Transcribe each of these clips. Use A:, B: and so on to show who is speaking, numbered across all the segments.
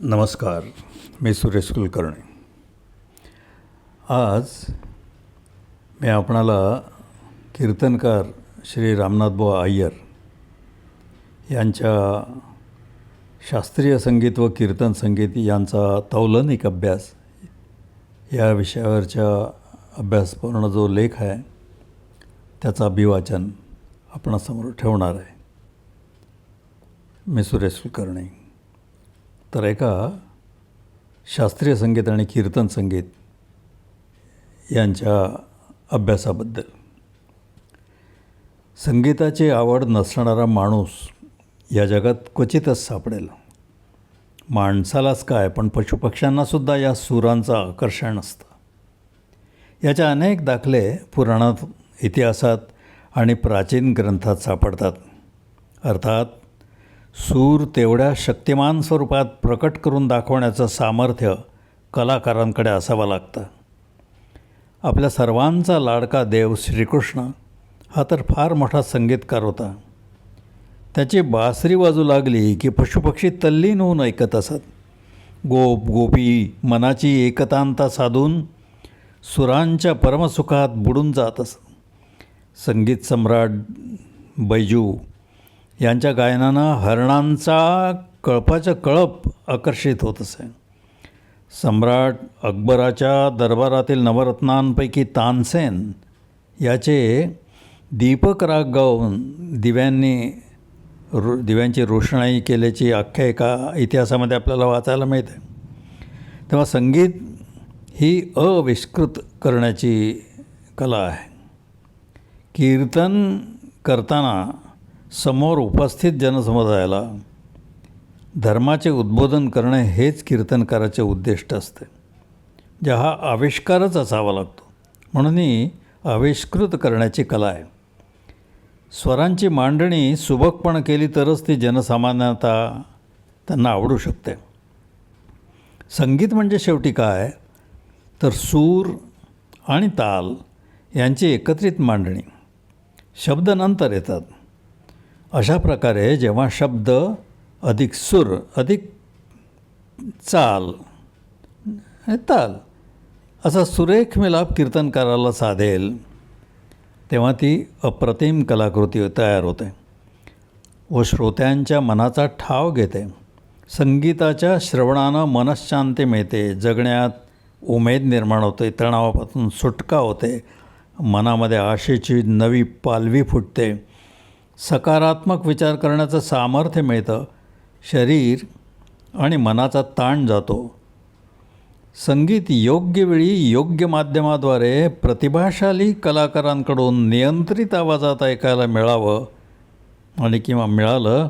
A: नमस्कार मी सुरेश कुलकर्णी. आज मी आपणाला कीर्तनकार श्री रामनाथबुवा अय्यर यांच्या शास्त्रीय संगीत व कीर्तन संगीत यांचा तौलनिक अभ्यास या विषयावरच्या अभ्यासपूर्ण जो लेख आहे त्याचा अभिवाचन आपणासमोर ठेवणार आहे. मी सुरेश कुलकर्णी. तर एका शास्त्रीय संगीत आणि कीर्तन संगीत यांच्या अभ्यासाबद्दल. संगीताची आवड नसणारा माणूस या जगात क्वचितच सापडेल. माणसालाच काय पण पशुपक्ष्यांनासुद्धा या सुरांचं आकर्षण असतं. याचे अनेक दाखले पुराणात इतिहासात आणि प्राचीन ग्रंथात सापडतात. अर्थात सूर तेवढ्या शक्तिमान स्वरूपात प्रकट करून दाखवण्याचं सामर्थ्य कलाकारांकडे असावं लागतं. आपल्या सर्वांचा लाडका देव श्रीकृष्ण हा तर फार मोठा संगीतकार होता. त्याची बासरी वाजू लागली की पशुपक्षी तल्लीन होऊन ऐकत असत. गोप गोपी मनाची एकतांता साधून सुरांच्या परमसुखात बुडून जात असत. संगीत सम्राट बैजू यांच्या गायनानं हरणांचा कळपाचं कळप आकर्षित होत असे. सम्राट अकबराच्या दरबारातील नवरत्नांपैकी तानसेन याचे दीपक राग गाऊन दिव्यांनी रो दिव्यांची रोषणाई केल्याची आख्यायिका इतिहासामध्ये आपल्याला वाचायला मिळते. तेव्हा संगीत ही अविष्कृत करण्याची कला आहे. कीर्तन करताना समोर उपस्थित जनसमुदायाला धर्माचे उद्बोधन करणे हेच कीर्तनकाराचे उद्दिष्ट असते जे हा आविष्कारच असावा लागतो. म्हणून ही आविष्कृत करण्याची कला आहे. स्वरांची मांडणी सुबकपण केली तरच ती जनसामान्यता त्यांना आवडू शकते. संगीत म्हणजे शेवटी काय? तर सूर आणि ताल यांची एकत्रित मांडणी. शब्द नंतर येतात. अशा प्रकारे जेव्हा शब्द अधिक सूर अधिक चाल ताल असा सुरेख मिलाप कीर्तनकाराला साधेल तेव्हा ती अप्रतिम कलाकृती तयार होते. व श्रोत्यांच्या मनाचा ठाव घेते. संगीताच्या श्रवणानं मनशांती मिळते. जगण्यात उमेद निर्माण होते. तणावापासून सुटका होते. मनामध्ये आशेची नवी पालवी फुटते. सकारात्मक विचार करण्याचं सामर्थ्य मिळतं शरीर आणि मनाचा ताण जातो. संगीत योग्य वेळी योग्य माध्यमाद्वारे प्रतिभाशाली कलाकारांकडून नियंत्रित आवाजात ऐकायला मिळावं आणि किंवा मिळालं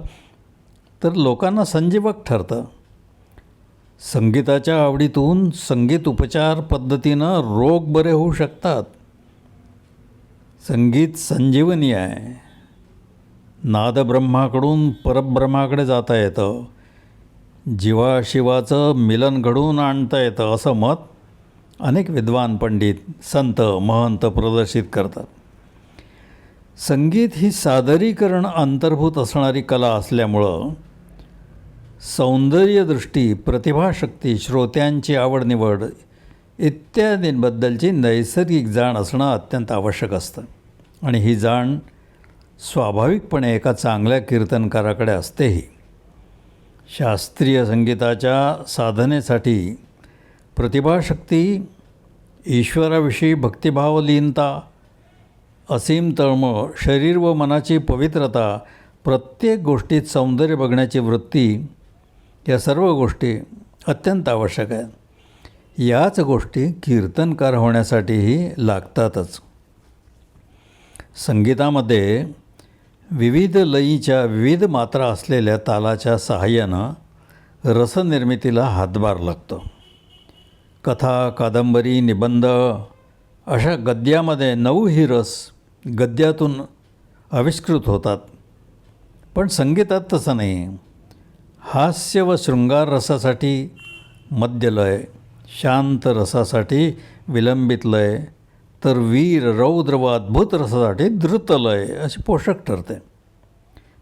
A: तर लोकांना संजीवक ठरतं. संगीताच्या आवडीतून संगीत उपचार पद्धतीनं रोग बरे होऊ शकतात. संगीत संजीवनी आहे. नादब्रह्माकडून परब्रह्माकडे जाता येतं. जीवाशिवाचं मिलन घडवून आणता येतं असं मत अनेक विद्वान पंडित संत महंत प्रदर्शित करतात. संगीत ही सादरीकरण अंतर्भूत असणारी कला असल्यामुळं सौंदर्यदृष्टी प्रतिभाशक्ती श्रोत्यांची आवड निवड इत्यादींबद्दलची नैसर्गिक जाण असणं अत्यंत आवश्यक असतं. आणि ही जाण स्वाभाविकपणे एका चांगल्या कीर्तनकाराकडे असतेही. शास्त्रीय संगीताच्या साधनेसाठी प्रतिभाशक्ती ईश्वराविषयी भक्तिभावलीनता असीम तळमळ शरीर व मनाची पवित्रता प्रत्येक गोष्टीत सौंदर्य बघण्याची वृत्ती या सर्व गोष्टी अत्यंत आवश्यक आहेत. याच गोष्टी कीर्तनकार होण्यासाठीही लागतातच. संगीतामध्ये विविध लयीच्या विविध मात्रा असलेल्या तालाच्या सहाय्यानं रसनिर्मितीला हातभार लागतो. कथा कादंबरी निबंध अशा गद्यामध्ये नऊ ही रस गद्यातून आविष्कृत होतात. पण संगीतात तसं नाही. हास्य व शृंगार रसासाठी मद्यलय शांत रसासाठी विलंबित लय तर वीर रौद्र व अद्भुत रसासाठी द्रुतलय अशी पोषक ठरते.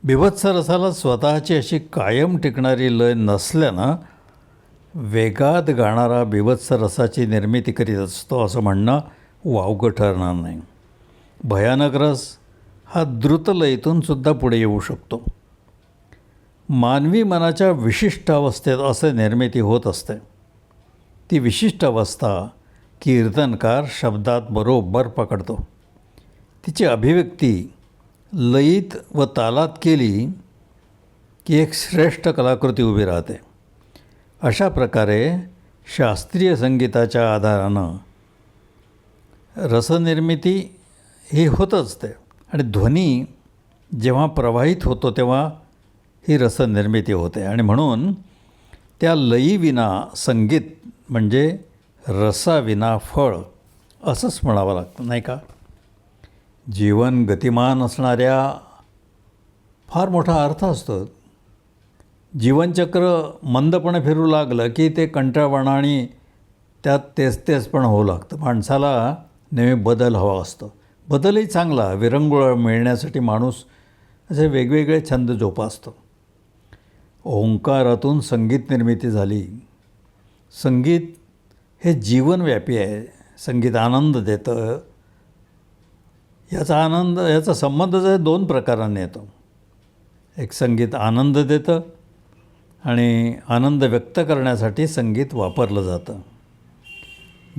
A: बिभत्स रसाला स्वतःची अशी कायम टिकणारी लय नसल्यानं वेगात गाणारा बिभत्स रसाची निर्मिती करीत असतो असं म्हणणं वावगं ठरणार नाही. भयानक रस हा द्रुतलयीतून सुद्धा पुढे येऊ शकतो. मानवी मनाच्या विशिष्ट अवस्थेत असे निर्मिती होत असते. ती विशिष्ट अवस्था कीर्तनकार शब्दात बरोबर पकडतो. तिची अभिव्यक्ती लयीत व तालात केली की एक श्रेष्ठ कलाकृती उभी राहते. अशा प्रकारे शास्त्रीय संगीताच्या आधारानं रसनिर्मिती ही होत असते आणि ध्वनी जेव्हा प्रवाहित होतो तेव्हा ही रसनिर्मिती होते. आणि म्हणून त्या लयीविना संगीत म्हणजे रसाविना फळ असंच म्हणावं लागतं नाही का? जीवन गतिमान असणाऱ्या फार मोठा अर्थ असतो. जीवनचक्र मंदपणे फिरू लागलं की ते कंटाळवाणं आणि त्यात तेच तेच पण होऊ लागतं. माणसाला नेहमी बदल हवा असतो. बदलही चांगला विरंगुळ मिळण्यासाठी माणूस असे वेगवेगळे छंद जोपासतो. ओंकारातून संगीत निर्मिती झाली. संगीत हे जीवनव्यापी आहे. संगीत आनंद देतं. याचा आनंद याचा संबंध जे दोन प्रकारांनी येतो. एक संगीत आनंद देतं आणि आनंद व्यक्त करण्यासाठी संगीत वापरलं जातं.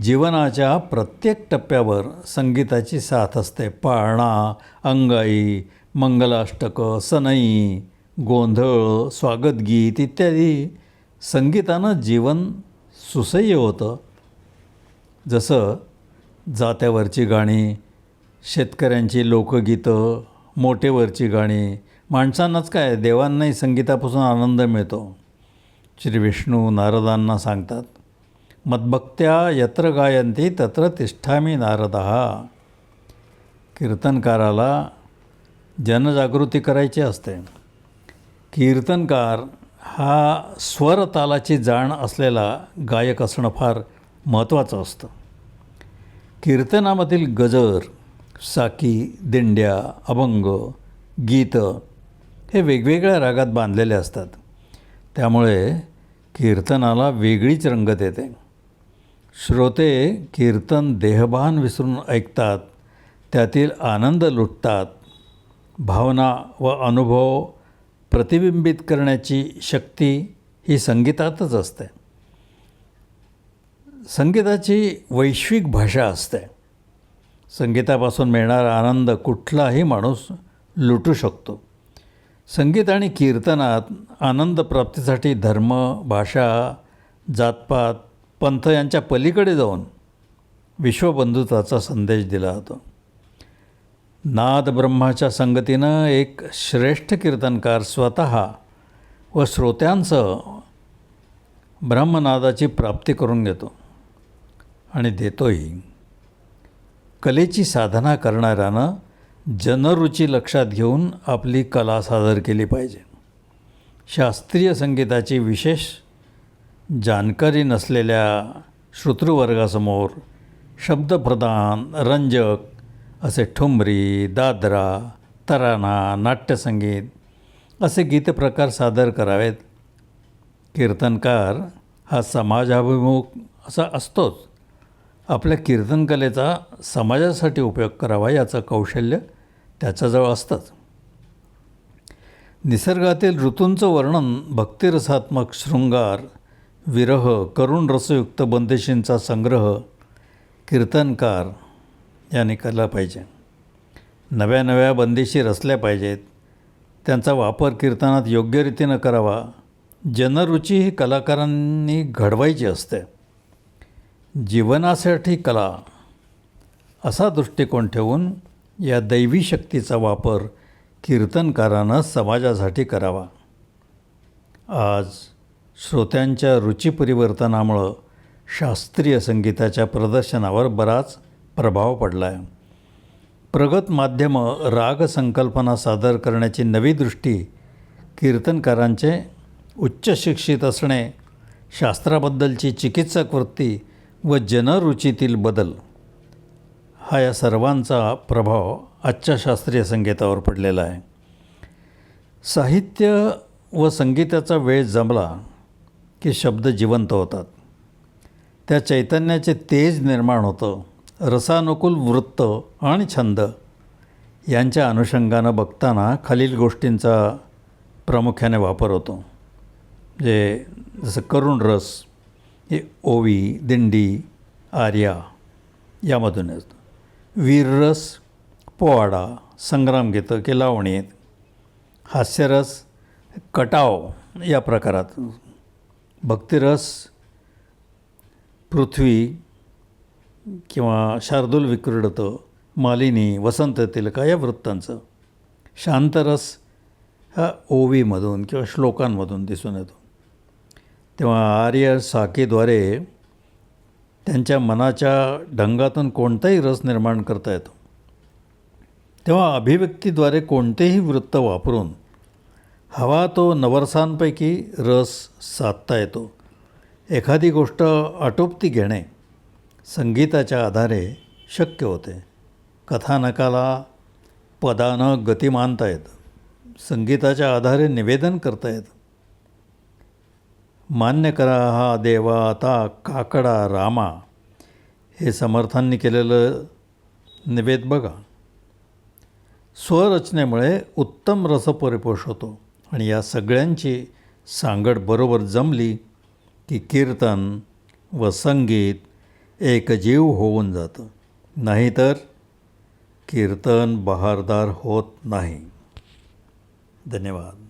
A: जीवनाच्या प्रत्येक टप्प्यावर संगीताची साथ असते. पाळणा अंगाई मंगलाष्टकं सनई गोंधळ स्वागतगीत इत्यादी संगीतानं जीवन सुसह्य होतं. जसं जात्यावरची गाणी शेतकऱ्यांची लोकगीतं मोठेवरची गाणी माणसांनाच काय देवांनाही संगीतापासून आनंद मिळतो. श्री विष्णू नारदांना सांगतात मदभक्त्या यत्र गायंती तत्र तिष्ठामी नारद. कीर्तनकाराला जनजागृती करायची असते. कीर्तनकार हा स्वरतालाची जाण असलेला गायक असणं फार महत्त्वाचं असतं. कीर्तनामधील गजर साकी दिंड्या अभंग गीतं हे वेगवेगळ्या रागात बांधलेले असतात. त्यामुळे कीर्तनाला वेगळीच रंगत येते. श्रोते कीर्तन देहभान विसरून ऐकतात त्यातील आनंद लुटतात. भावना व अनुभव प्रतिबिंबित करण्याची शक्ती ही संगीतातच असते. संगीताची वैश्विक भाषा असते. संगीतापासून मिळणारा आनंद कुठलाही माणूस लुटू शकतो. संगीत आणि कीर्तनात आनंद प्राप्तीसाठी धर्म भाषा जातपात पंथ यांच्या पलीकडे जाऊन विश्वबंधुत्वाचा संदेश दिला जातो. नाद ब्रह्माच्या संगतीनं एक श्रेष्ठ कीर्तनकार स्वतः व श्रोत्यांसह ब्रह्मनादाची प्राप्ती करून घेतो. आणि देतोही. कलेची साधना करणाऱ्यानं जनरुची लक्षात घेऊन आपली कला सादर केली पाहिजे. शास्त्रीय संगीताची विशेष जानकारी नसलेल्या श्रोतृवर्गासमोर शब्दप्रधान रंजक असे ठुमरी दादरा तराना नाट्यसंगीत असे गीतप्रकार सादर करावेत. कीर्तनकार हा समाजाभिमुख असा असतोच. आपल्या कीर्तनकलेचा समाजासाठी उपयोग करावा याचं कौशल्य त्याच्याजवळ असतंच. निसर्गातील ऋतूंचं वर्णन भक्तिरसात्मक शृंगार विरह करुण रसयुक्त बंदिशींचा संग्रह कीर्तनकार याने केला पाहिजे. नव्या नव्या बंदिशी रचल्या पाहिजेत. त्यांचा वापर कीर्तनात योग्य रीतीनं करावा. जनरुची ही कलाकारांनी घडवायची असते. जीवनासाठी कला असा दृष्टिकोन ठेवून या दैवी शक्तीचा वापर कीर्तनकारानं समाजासाठी करावा. आज श्रोत्यांच्या रुची परिवर्तनामुळं शास्त्रीय संगीताच्या प्रदर्शनावर बराच प्रभाव पडला आहे प्रगत माध्यमं राग संकल्पना सादर करण्याची नवी दृष्टी कीर्तनकारांचे उच्च शिक्षित असणे शास्त्राबद्दलची चिकित्सक वृत्ती व जनरुचीतील बदल हा या सर्वांचा प्रभाव आजच्या शास्त्रीय संगीतावर पडलेला आहे. साहित्य व संगीताचा वेळ जमला की शब्द जिवंत होतात. त्या चैतन्याचे तेज निर्माण होतं रसानुकूल वृत्त आणि छंद यांच्या अनुषंगानं बघताना खालील गोष्टींचा प्रामुख्याने वापर होतो. जे जसं करुण रस हे ओवी दिंडी आर्या यामधून असतं वीररस पोवाडा संग्रामगीतं की लावणीत हास्यरस कटाव या प्रकारात. भक्तिरस पृथ्वी किंवा शार्दूल विक्रीडत मालिनी वसंत तिलका या वृत्तांचं. शांतरस हा ओवीमधून किंवा श्लोकांमधून दिसून येतो. तेव्हा आर्य साकेद्वारे त्यांच्या मनाच्या ढंगातून कोणताही रस निर्माण करता येतो. तेव्हा अभिव्यक्तीद्वारे कोणतेही वृत्त वापरून हवा तो नवरसांपैकी रस साधता येतो. एखादी गोष्ट आटोपती घेणे संगीताच्या आधारे शक्य होते. कथानकाला पदानं गती मानता येतं. संगीताच्या आधारे निवेदन करता येतं. मान्य करा हा देवा आता काकडा रामा. हे समर्थांनी केलेलं निवेद बघा. स्वरचनेमुळे उत्तम रसपरिपोष होतो आणि या सगळ्यांची सांगड बरोबर जमली की कीर्तन व संगीत एकजीव होऊन जातं. नाहीतर कीर्तन बहारदार होत नाही. धन्यवाद.